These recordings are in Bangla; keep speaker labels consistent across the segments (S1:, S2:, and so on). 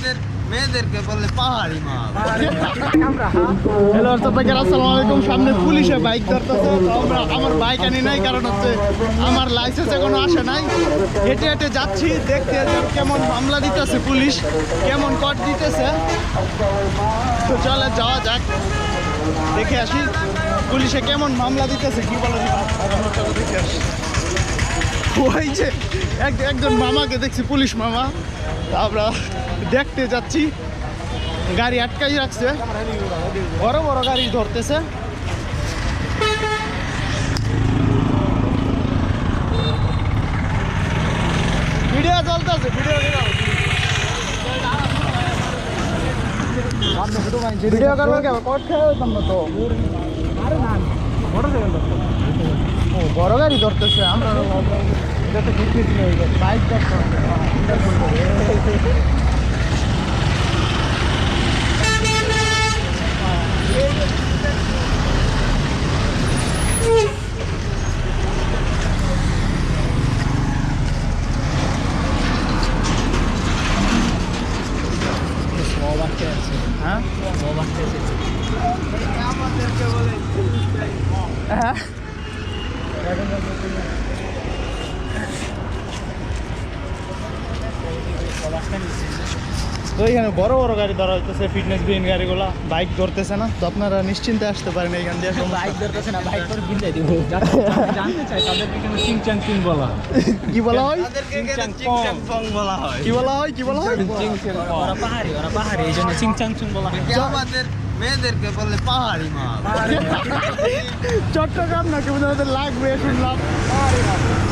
S1: আমাদের মেয়েদেরকে বললে পাহাড়ি মা
S2: হ্যালো সবাইকে আসসালামু আলাইকুম। সামনে পুলিশে বাইক ধরতেছে। আমরা আমার বাইক আনি নাই কারণ হচ্ছে আমার লাইসেন্স এখনও আসে নাই। হেঁটে হেঁটে যাচ্ছি দেখতে কেমন মামলা দিতেছে পুলিশ কেমন কট দিতেছে। তো চলে যাওয়া যাক। দেখে আসি পুলিশে কেমন মামলা দিতেছে কি বলে দেখে আসি ওই যে এক- একজন মামাকে দেখছি, পুলিশ মামা। আমরা দেখতে যাচ্ছি। গাড়ি আটকাই রাখছে। বড় বড় গাড়ি ধরতেছে। ভিডিও চলতেছে, ভিডিও ভিডিও করব কেন? কট খেয়ে না তো। ও, বড় গাড়ি ধরতেছে, আমরা যাতে ঘুরতে বাইক ধরতে হ্যাঁ? হ্যাঁ তো এখানে বড় বড় গাড়ি ধরা হইতেছে ফিটনেস বিহীন গাড়িগুলা বাইক ধরতেছে না। তো আপনারা নিশ্চিন্তে আসতে পারেন এইখান দিয়ে।
S3: বাইক ধরতেছে না বাইক করে বিলে দিব। জানতে চাই তাদেরকে কেন চিং চাং চিং বলা
S2: কি বলা হয়?
S1: তাদেরকে
S3: চিং চাং
S1: চিং চাং পং বলা হয়।
S2: কি বলা হয়? কি বলা হয়?
S3: ওরা পাহাড়ি ওরা পাহাড়ি এই জন্য চিং চাং চুং বলা হয়।
S1: যে আমাদের মেয়েদেরকে বললে পাহাড়ি মা
S2: চট্টগ্রাম নাকি ওদের লাগবে শুনলাম।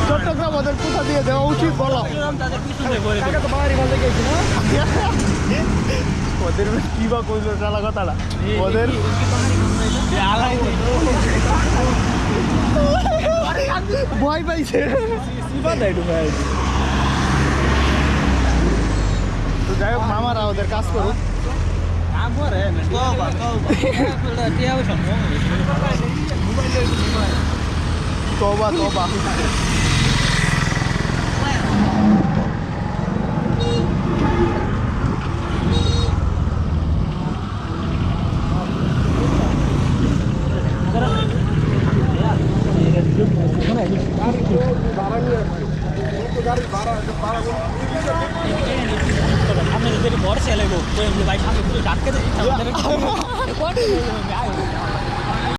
S2: চট্টগ্রাম ওদের কোথা দিয়ে দেওয়া উচিত বলো।
S3: তাদের পিছনে করে দেব।
S2: ওদের কি বা কইলো চালা কথাটা? ওদের ভয় পাইছে। তো যাই হোক মামারা ওদের কাজ করুক। তোবা তোবা।
S3: আমি বড় ছেলে গো বাইক দিই